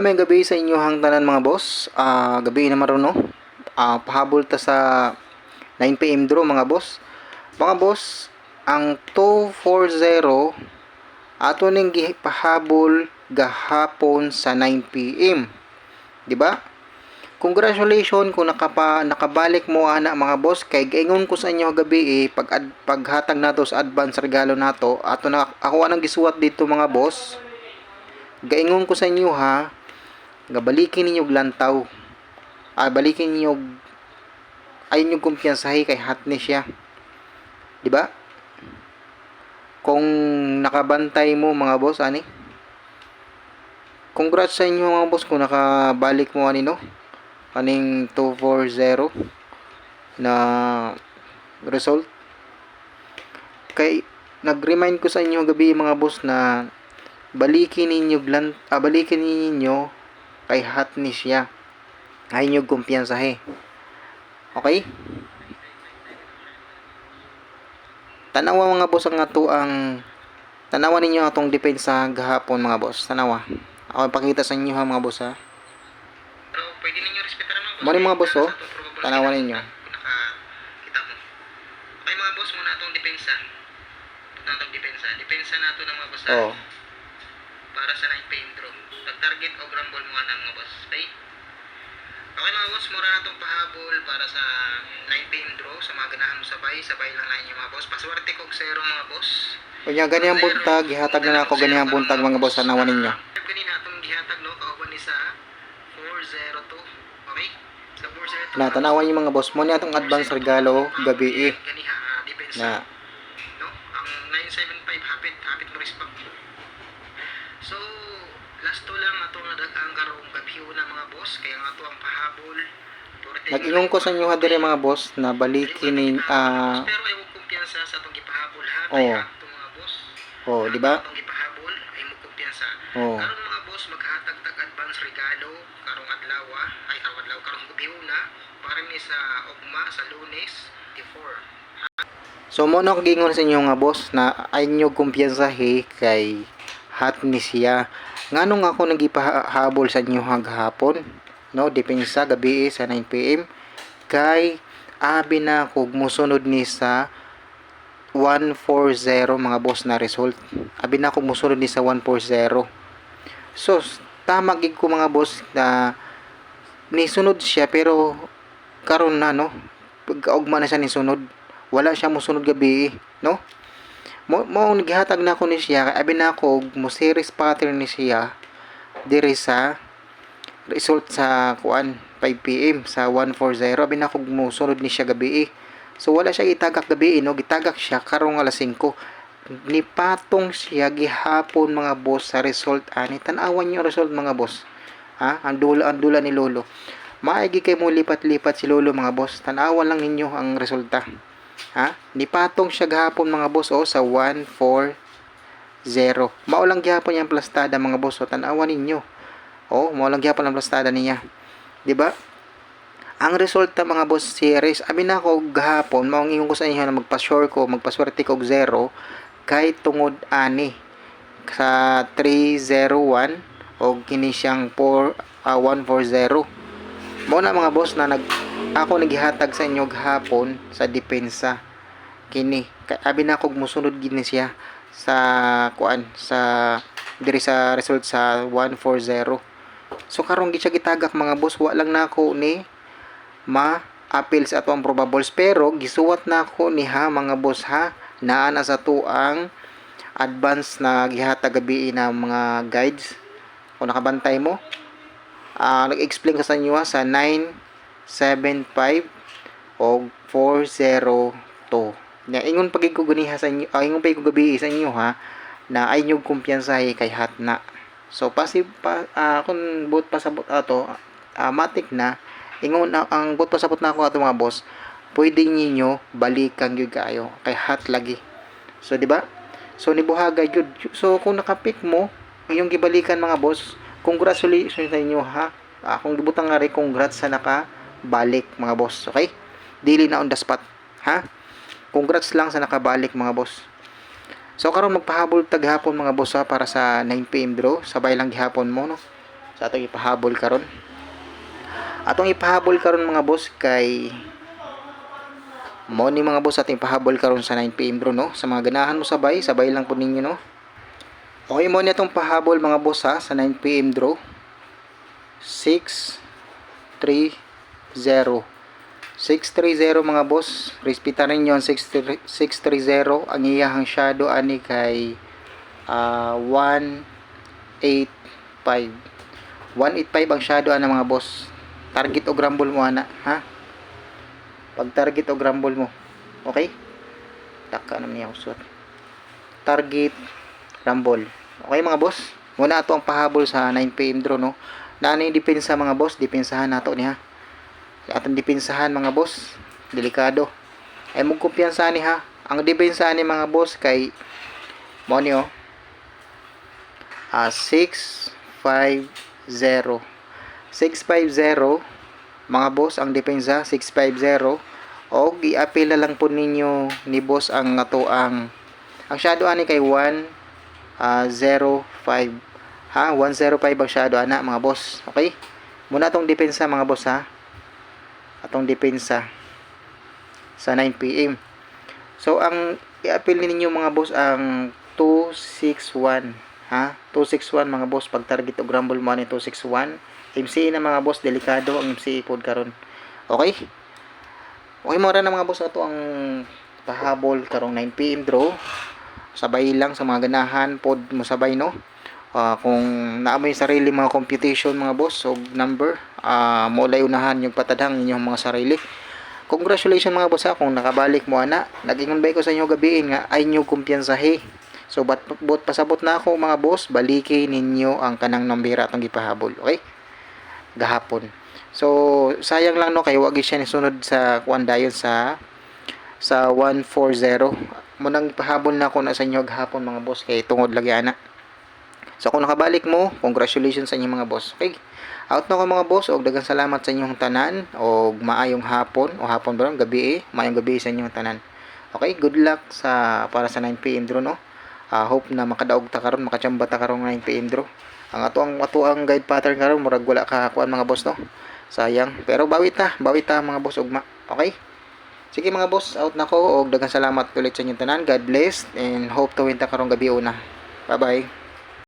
May gabi sa inyo hang tanan mga boss. Ah, gabi naman ron no. Ah, pahabol ta sa 9 PM draw mga boss. Mga boss, ang 240 ato ning gipahabol gahapon sa 9 PM. Di ba? Congratulations kung nakapa, nakabalik mo ana mga boss kay gaingon ko sa inyo gabi eh pag ad, paghatag nato sa advance regalo nato ato na ako anang gisuwat dito mga boss gaingon ko sa inyo ha gabalikin ninyo og lantaw. Ah, balikin ninyo ayun yung kumpiyansahi kay hotness siya. Di ba? Kung nakabantay mo mga boss ani? Congrats sa inyo mga boss kung nakabalik mo ani no? Aning 240 na result. Kay nag-remind ko sa inyo gabi mga boss na balikin ninyo ah, balikin ninyo kay hotness siya ay nyo kumpiyansahe okay tanawa mga boss ang ato ang tanawa ninyo atong depensa gahapon mga boss tanawa ako pakita sa inyo ha mga boss ha Pero pwede ninyo respetar naman Mali mga boss, oh. Tanawan ninyo. Nakakita mo. Okay mga boss, muna itong depensa. Itong depensa. Depensa na ito ng mga boss. oh Para sa 9 paying Pag-target o grumble mo na mga boss. Okay? Okay mga boss, mura na itong pahabol para sa 9 paying draw. Sa mga ganahan mo sabay. Sabay lang na inyo mga boss. Paswerte ko zero mga boss. kunya ganyan buntag gihatag na ako ganyan buntag mga boss tanawa ninyo Kanina itong gihatag no, kauban ni sa 402. Okay? Sa 402. na tanawan yung mga boss mo niya atong advance regalo gabi eh na no? Ang 975 hapit, hapit mo respect. So, last to lang ato nga dagang karong gabiho na mga boss, kaya nga to ang pahabol. nag-ingon ko sa inyo ha dire mga boss na balikin ni ah Pero ay mo kumpiyansa sa atong gipahabol ha. Oo. Kaya ato mga boss. oh di ba Atong gipahabol ay mo kumpiyansa. oh Karon mga boss maghatag tag advance regalo karong adlaw ah. ay karong adlaw karong gabiho na para ni sa ugma sa Lunes 24. So mo na gingon sa inyo nga boss na ay nyo kumpiyansahe kay hotness siya. Nganong ako nagipahabol sa inyo hagahapon, no? Depensa gabi sa 9 PM kay abi na kog musunod ni sa 140 mga boss na result. Abi na kog musunod ni sa 140. So tama gid ko mga boss na nisunod siya pero karon na no pagkaugma na siya ni sunod wala siya mosunod gabi no mo mo gihatag na ko ni siya kay abi na ako mo series pattern ni siya diri sa result sa kuan 5 PM sa 140 abi na ako mosunod ni siya gabi eh. so wala siya gitagak gabi eh, no? Gitagak siya karong alas 5 ni patong siya gihapon mga boss sa result ani tan-awan niyo result mga boss ha? Ang dula ang dula ni lolo. Maigi kay mo lipat-lipat si lolo mga boss tan-awan lang ninyo ang resulta Ha? Nipatong siya gahapon mga boss o sa 140. Mao lang gihapon yung plastada mga boss o tanawan ninyo. O, mao lang gihapon ang plastada niya. 'Di ba? Ang resulta mga boss series, abi na ako gahapon, mao ingon ko sa inyo na magpa-sure ko, magpaswerte ko og zero kay tungod ani sa 301 o kini siyang 4 ah, 140. Mao na mga boss na nag ako naghihatag sa inyo gahapon sa depensa. Kini abi na kog musunod gini siya sa kuan sa diri sa result sa 140 so karon gi siya gitagak mga boss wa lang na ako ni ma appeal sa atong probables. Pero gisuwat na ako ni ha mga boss ha? Naa na sa tuang advance na gihatag gabi na mga guides. Kung nakabantay mo? Ah nag-explain ko sa inyo ha, sa 975 o 402 na ingon pagig ko sa inyo ah, ingon gabi sa inyo ha na ay nyog kumpiyansahe kay hatna. So pasib pa ah, kung but pasabot ato ah, matik na. Ingon na ang but pasabot na ako ato mga boss pwede ninyo balikan gyud kayo kay hat lagi. So di ba? So nibuhaga gyud so kung nakapik mo iyong gibalikan mga boss congratulations sa inyo ha. Ah, kung gibutang nga rin congrats sa naka balik mga boss. Okay? Dili na on the spot. Ha? Congrats lang sa nakabalik mga boss. So karon magpahabol tag hapon mga boss ha para sa 9pm draw sabay lang gihapon mo no? Sa atong ipahabol karon. Atong ipahabol karon mga boss kay mo ni mga boss ating pahabol karon sa 9pm bro no? Sa mga ganahan mo sabay sabay lang po ninyo no? Okay mo ni atong pahabol mga boss ha sa 9pm draw 6 3 0 630 mga boss. Respeta rin yon 630 ang iyahang shadow ani kay ah, 185 185 ang shadow ana mga boss. Target o grumble mo ana ha? Pag target o grumble mo. Okay? Taka na niya usot. Target rumble okay mga boss? Muna ato ang pahabol sa 9pm draw no? Na ano yung depensa mga boss. Depensahan nato niya atong depensahan mga boss delikado. Ay mong kumpiyansa ni ha. Ang depensa ni mga boss kay mo ni oh. Ah 650 650 mga boss ang depensa 650 o na lang po ninyo ni boss ang ato ang ang shadow ani kay 1 ah, 05 ha 105 ang shadow ana mga boss. Okay? Muna atong depensa mga boss ha atong depensa sa 9pm so ang i-appeal ninyo mga boss ang 261 ha? 261 mga boss pag target o grumble mo ni 261 MCE na mga boss delikado ang MCE pod karon. Okay? Okay mo na mga boss ato ang pahabol karong 9pm draw. Sabay lang sa mga ganahan pod mo sabay no Ah, kung naamoy sarili mga computation mga boss o number ah mo lay unahan yung patadhang inyong mga sarili. Congratulations mga boss ha, kung nakabalik mo ana. Nagingon ba ko sa inyo gabi nga ay nyo kumpiyansahe. So bat bot pasabot na ako mga boss baliki ninyo ang kanang nombera atong gipahabol okay? Gahapon. So sayang lang no kay wagi siya ni sunod sa kuan dayon sa sa 140 mo nang ipahabol na ako na sa inyo gahapon mga boss kay tungod lagi ana So kung nakabalik mo, congratulations sa inyong mga boss. Okay? Out na ko mga boss, og dagang salamat sa inyong tanan og maayong hapon o hapon ba gabi eh, maayong gabi sa inyong tanan. Okay? Good luck sa para sa 9 PM draw no. Ah, hope na makadaog ta karon, makachamba ta karon 9 PM draw. Ang ato ang ato ang guide pattern karon murag wala ka kuan mga boss no. Sayang, pero bawi ta, bawi ta mga boss ugma. Okay? Sige mga boss, out na ko og dagang salamat ulit sa inyong tanan. God bless and hope to win ta karong gabi una. Bye-bye.